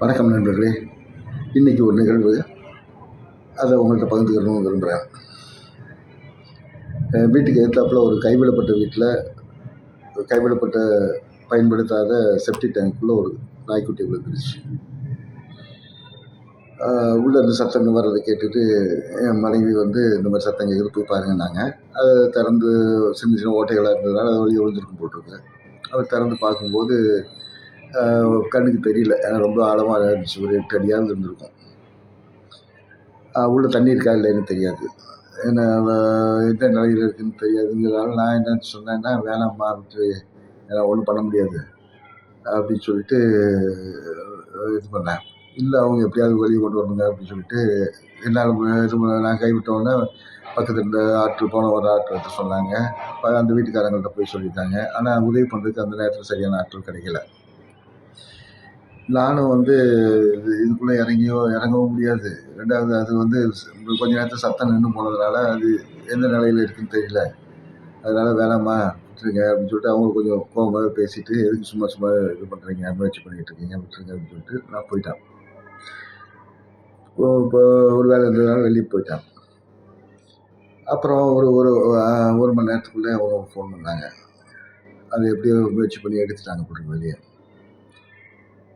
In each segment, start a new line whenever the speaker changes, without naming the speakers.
வணக்கம் நண்பர்களே. இன்றைக்கி ஒரு நிகழ்வு. அதை உங்கள்கிட்ட பகிர்ந்துக்கணும்னு விரும்புகிறேன் வீட்டுக்கு எதிர்த்தாப்புல ஒரு கைவிடப்பட்ட வீட்டில் கைவிடப்பட்ட பயன்படுத்தாத செப்டிக் டேங்க்குள்ளே ஒரு நாய்க்குட்டி விழுந்துருச்சு. உள்ளே இருந்து சத்தம் வர்றதை கேட்டுட்டு என் மனைவி வந்து இந்த மாதிரி சத்தம் கேட்குறது போய் பாருங்கன்னாங்க அதை திறந்து சின்ன சின்ன ஓட்டைகளாக இருந்ததுனால அது வழி விழுந்திருக்கும் போட்டிருக்கு. அவர் திறந்து பார்க்கும்போது கண்ணுக்கு தெரியல. ஏன்னா ரொம்ப ஆழமாக இருந்துச்சு. ஒரு எட்டு அடியாவது இருந்திருக்கும். உள்ளே உள்ள தண்ணி இருக்கா இல்லைன்னு தெரியாது. என்ன எந்த நிலையில் இருக்குன்னு தெரியாதுங்கிறதால நான் என்ன சொன்னேன்னா வேணாம்மா விட்டு ஏன்னா ஒன்றும் பண்ண முடியாது. அப்படின்னு சொல்லிட்டு இது பண்ணேன். இல்லை அவங்க எப்படியாவது வெளியே கொண்டு வரணுங்க அப்படின்னு சொல்லிட்டு என்னால் இது பண்ண- நான் கைவிட்டோன்னே பக்கத்தில் இருந்த ஆட்கள் போன ஒரு ஆட்கள் சொன்னாங்க. அந்த வீட்டுக்காரங்கள்ட்ட போய் சொல்லிட்டாங்க. ஆனால் உதவி பண்ணுறதுக்கு அந்த நேரத்தில் சரியான ஆட்கள் கிடைக்கல. நானும் வந்து இது இதுக்குள்ளே இறங்கியோ இறங்கவும் முடியாது. ரெண்டாவது அது வந்து கொஞ்ச நேரத்தில் சத்தம் நின்று போனதுனால அது எந்த நிலையில் இருக்குன்னு தெரியல. அதனால் வேணாம்மா விட்டுருங்க அப்படின்னு சொல்லிட்டு அவங்க கொஞ்சம் கோபமாக பேசிட்டு எதுக்கு சும்மா சும்மா இது பண்ணுறீங்க முயற்சி பண்ணிகிட்டு இருக்கீங்க விட்டுருங்க அப்படின்னு சொல்லிட்டு நான் போயிட்டேன். இப்போ ஒரு வேலை இருந்ததுனால வெளியே போயிட்டான். அப்புறம் ஒரு ஒரு ஒரு மணி நேரத்துக்குள்ளே அவங்க ஃபோன் பண்ணாங்க. அது எப்படியோ முயற்சி பண்ணி எடுத்துட்டாங்க போட்டு வெளியே.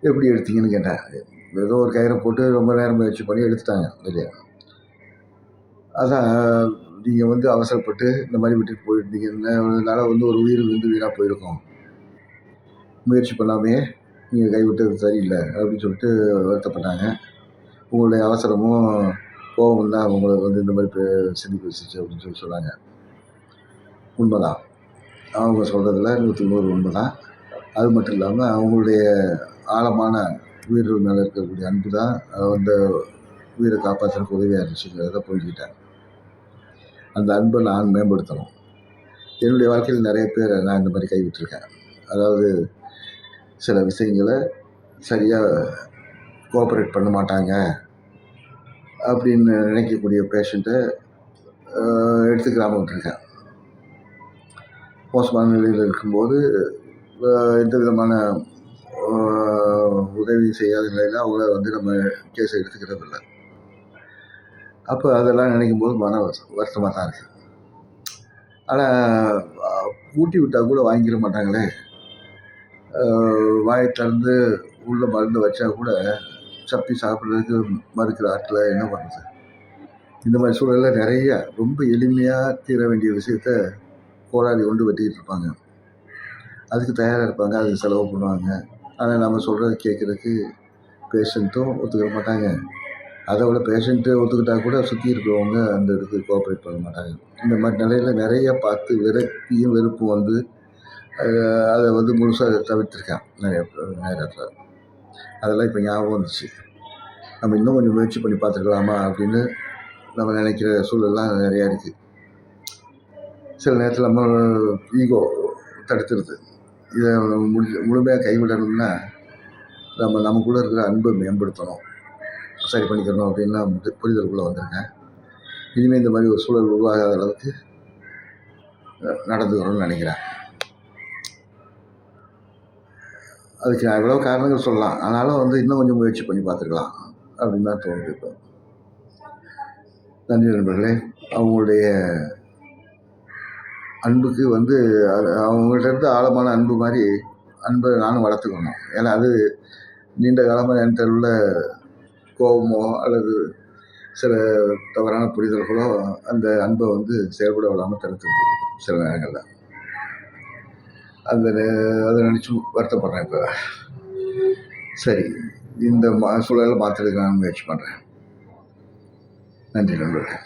எப்படி எடுத்தீங்கன்னு கேட்டேன் ஏதோ ஒரு கயிறை போட்டு ரொம்ப நேரம் முயற்சி பண்ணி எடுத்துட்டாங்க. வெளியே அதான் நீங்கள் வந்து அவசரப்பட்டு இந்த மாதிரி விட்டுட்டு போயிருந்தீங்கன்னால வந்து ஒரு உயிர் வந்து வீணாக போயிருக்கும். முயற்சி பண்ணாமே நீங்கள் கைவிட்டது சரியில்லை அப்படின்னு சொல்லிட்டு வருத்தப்பட்டாங்க. உங்களுடைய அவசரமும் கோபம் தான் உங்களை வந்து இந்த மாதிரி பே- சிந்திக்க வச்சுச்சு அப்படின்னு சொல்லி சொன்னாங்க. உண்மைதான். அவங்க சொல்கிறதுல நூற்றி நூறு உண்மை தான் அது மட்டும் இல்லாமல் அவங்களுடைய ஆழமான உயிர்கள் மேலே இருக்கக்கூடிய அன்பு தான் அந்த உயிரை காப்பாற்றுறதுக்கு உதவியாக இருந்துச்சுங்கிறத புரிஞ்சுக்கிட்டேன். அந்த அன்பை நான் மேம்படுத்தணும். என்னுடைய வாழ்க்கையில் நிறைய பேரை நான் இந்த மாதிரி கைவிட்டிருக்கேன். அதாவது சில விஷயங்களை சரியாக கோஆப்ரேட் பண்ண மாட்டாங்க அப்படின்னு நினைக்கக்கூடிய பேஷண்ட்டை எடுத்துக்கிறாமல் விட்டுருக்கேன். மோசமான நிலையில் இருக்கும்போது எந்த விதமான உதவி செய்யாத நிலையில் அவங்கள வந்து நம்ம கேஸ் எடுத்துக்கிறது இல்லை அப்போ அதெல்லாம் நினைக்கும் போது மன வருத்தமாக தான் இருக்குது ஆனால் ஊட்டி விட்டால் கூட வாங்கிட மாட்டாங்களே. வாயை திறந்து உள்ள மருந்து வச்சா கூட சப்பி சாப்பிட்றதுக்கு மறுக்கிற ஆட்டில் என்ன பண்ணுறது இந்த மாதிரி சூழலில் நிறைய ரொம்ப எளிமையாக தீர வேண்டிய விஷயத்த போராடி கொண்டு வெட்டிக்கிட்டு இருப்பாங்க. அதுக்கு தயாராக இருப்பாங்க. அதுக்கு செலவு பண்ணுவாங்க. ஆனால் நம்ம சொல்கிறத கேட்குறதுக்கு பேஷண்ட்டும் ஒத்துக்கிற மாட்டாங்க. அதை விட பேஷண்ட்டு ஒத்துக்கிட்டா கூட சுற்றி இருக்கிறவங்க அந்த இதுக்கு கோஆப்ரேட் பண்ண மாட்டாங்க. இந்த மாதிரி நிலையில் நிறைய பார்த்து விரக்தியும் வெறுப்பும் வந்து அதை வந்து முழுசாக தவிர்த்திருக்கேன் நிறைய நேரத்தில் அதெல்லாம் இப்போ ஞாபகம் வந்துச்சு நம்ம இன்னும் கொஞ்சம் முயற்சி பண்ணி பார்த்துருக்கலாமா அப்படின்னு நம்ம நினைக்கிற சூழல்லாம் நிறையா இருக்குது சில நேரத்தில் நம்ம ஈகோ தடுத்துருது. இதை நம்ம முழு முழுமையாக கைவிடணும்னா நம்ம நமக்குள்ளே இருக்கிற அன்பை மேம்படுத்தணும். சரி பண்ணிக்கணும் அப்படின்லாம் புரிதலுக்குள்ளே வந்திருக்கேன் இனிமேல் இந்த மாதிரி ஒரு சூழல் உருவாகாத அளவுக்கு அஹ், நடந்துக்கணும்னு நினைக்கிறேன். அதுக்கு நான் எவ்வளோ காரணங்கள் சொல்லலாம். ஆனாலும் வந்து இன்னும் கொஞ்சம் முயற்சி பண்ணி பார்த்துக்கலாம். அப்படின்னு தான் தோணுது இப்போ. நன்றி நண்பர்களே. அவங்களுடைய அன்புக்கு வந்து அது- அவங்கள்ட்ட இருந்து ஆழமான அன்பு மாதிரி அன்பை நானும் வளர்த்துக்கணும். ஏன்னா அது நீண்ட காலமாக என்கிட்ட உள்ள கோபமோ அல்லது சில தவறான புரிதல்களோ அந்த அன்பை வந்து செயல்பட விடாமல் தடுத்துருது சில நேரங்களில். அந்த நே- அதை நினச்சி வருத்தப்படுறேன் இப்போ. சரி இந்த மா சூழலை மாற்றுறதுக்கு நான் முயற்சி பண்ணுறேன் நன்றி நண்பர்களே.